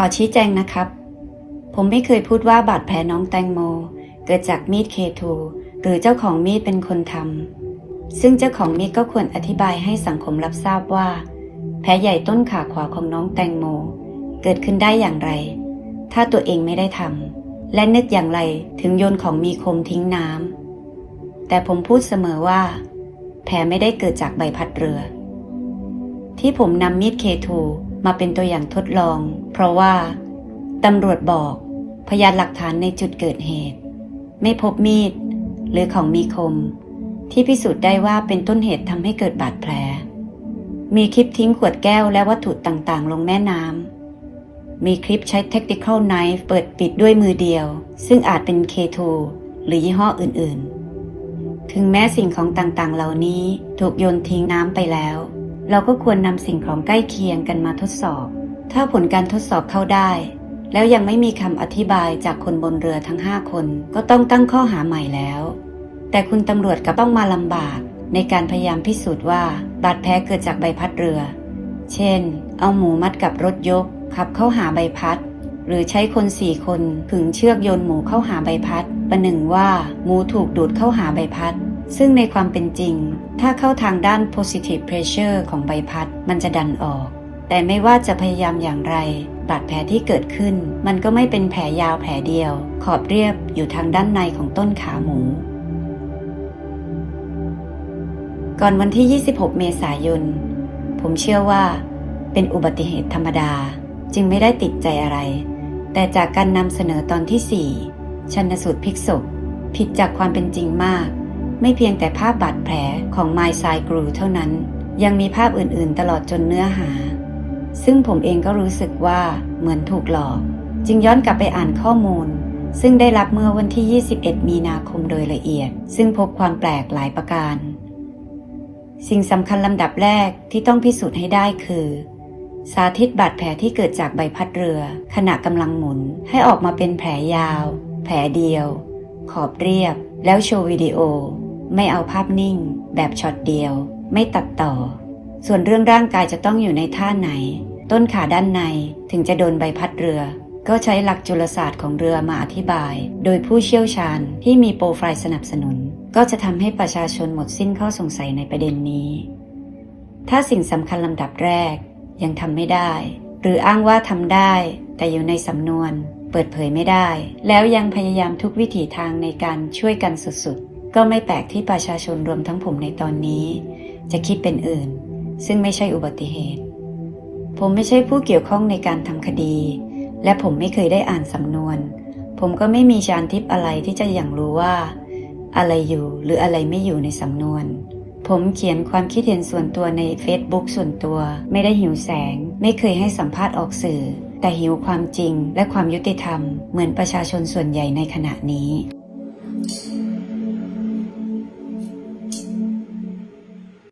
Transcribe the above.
อชี้แจงนะครับ ผมไม่เคยพูดว่าบาดแผลน้องแตงโม เกิดจากมีดเคทูหรือเจ้าของมีดเป็นคนทำซึ่งเจ้าของมีดก็ควรอธิบายให้สังคมรับทราบว่า แผลใหญ่ต้นขาขวาของน้องแตงโม เกิดขึ้นได้อย่างไร ถ้าตัวเองไม่ได้ทำและนึกอย่างไรถึงโยนของมีคมทิ้งน้ำแต่ผมพูดเสมอว่า แผลไม่ได้เกิดจากใบพัดเรือ ที่ผมนำมีดเคทู มาเป็นตัวอย่างทดลอง เพราะว่าตำรวจบอกพยานหลักฐานในจุดเกิดเหตุ ไม่พบมีด หรือของมีคม ที่พิสูจน์ได้ว่าเป็นต้นเหตุทำให้เกิดบาดแผล มีคลิปทิ้งขวดแก้วและวัตถุต่างๆ ลงแม่น้ำมีคลิปใช้ tactical knife เปิดปิดด้วยมือเดียว ซึ่งอาจเป็น K2 หรือยี่ห้ออื่นๆ ถึงแม้สิ่งของต่างๆ เหล่านี้ถูกโยนทิ้งน้ำไปแล้ว เราก็ควรนำสิ่งของใกล้เคียงกันมาทดสอบ ถ้าผลการทดสอบเข้าได้ แล้วยังไม่มีคำอธิบายจากคนบนเรือทั้ง5คน ก็ต้องตั้งข้อหาใหม่แล้ว แต่คุณตำรวจก็ต้องมาลำบาก ในการพยายามพิสูจน์ว่า บาดแผลเกิดจากใบพัดเรือ เช่น เอาหมูมัดกับรถยก ขับเข้าหาใบพัด หรือใช้คนสี่คนขึงเชือกโยนหมูเข้าหาใบพัด ประหนึ่งว่าหมูถูกดูดเข้าหาใบพัด ซึ่งในความเป็นจริง ถ้าเข้าทางด้าน positive pressure ของใบพัด มันจะดันออก แต่ไม่ว่าจะพยายามอย่างไร บาดแผลที่เกิดขึ้น มันก็ไม่เป็นแผลยาวแผลเดียว ขอบเรียบอยู่ทางด้านในของต้นขาหมู ก่อนวันที่ 26 เมษายน ผมเชื่อว่า เป็นอุบัติเหตุธรรมดา จึงไม่ได้ติดใจอะไร แต่จากการนำเสนอตอนที่ 4 ชันสูตรพลิกศพผิดจากความเป็นจริงมาก ไม่เพียงแต่ภาพบาดแผลของ My Side Gru เท่านั้น ยังมีภาพอื่นๆ ตลอดจนเนื้อหา ซึ่งผมเองก็รู้สึกว่าเหมือนถูกหลอก จึงย้อนกลับไปอ่านข้อมูล ซึ่งได้รับเมื่อวันที่ 21 มีนาคมโดยละเอียด ซึ่งพบความแปลกหลายประการ สิ่งสำคัญลำดับแรกที่ต้องพิสูจน์ให้ได้คือสาธิตบาดแผลที่เกิดจากใบพัดเรือ ขณะกำลังหมุนให้ออกมาเป็นแผลยาว แผลเดียว ขอบเรียบ แล้วโชว์วิดีโอ ไม่เอาภาพนิ่ง แบบช็อตเดียว ไม่ตัดต่อ ส่วนเรื่องร่างกายจะต้องอยู่ในท่าไหน ต้นขาด้านในถึงจะโดนใบพัดเรือ ก็ใช้หลักจุลศาสตร์ของเรือมาอธิบาย โดยผู้เชี่ยวชาญที่มีโปรไฟล์สนับสนุน ก็จะทำให้ประชาชนหมดสิ้นข้อสงสัยในประเด็นนี้ ถ้าสิ่งสำคัญลำดับแรก ยังทำไม่ได้ หรืออ้างว่าทำได้ แต่อยู่ในสำนวน เปิดเผยไม่ได้ แล้วยังพยายามทุกวิถีทางในการช่วยกันสุดๆ ก็ไม่แปลกที่ประชาชนรวมทั้งผมในตอนนี้ จะคิดเป็นอื่น ซึ่งไม่ใช่อุบัติเหตุ ผมไม่ใช่ผู้เกี่ยวข้องในการทำคดี และผมไม่เคยได้อ่านสำนวน ผมก็ไม่มีชานทิพย์อะไรที่จะอย่างรู้ว่า อะไรอยู่หรืออะไรไม่อยู่ในสำนวน ผมเขียนความคิดเห็นส่วนตัวใน Facebook ส่วนตัว ไม่ได้หิวแสง ไม่เคยให้สัมภาษณ์ออกสื่อ แต่หิวความจริงและความยุติธรรม เหมือนประชาชนส่วนใหญ่ในขณะนี้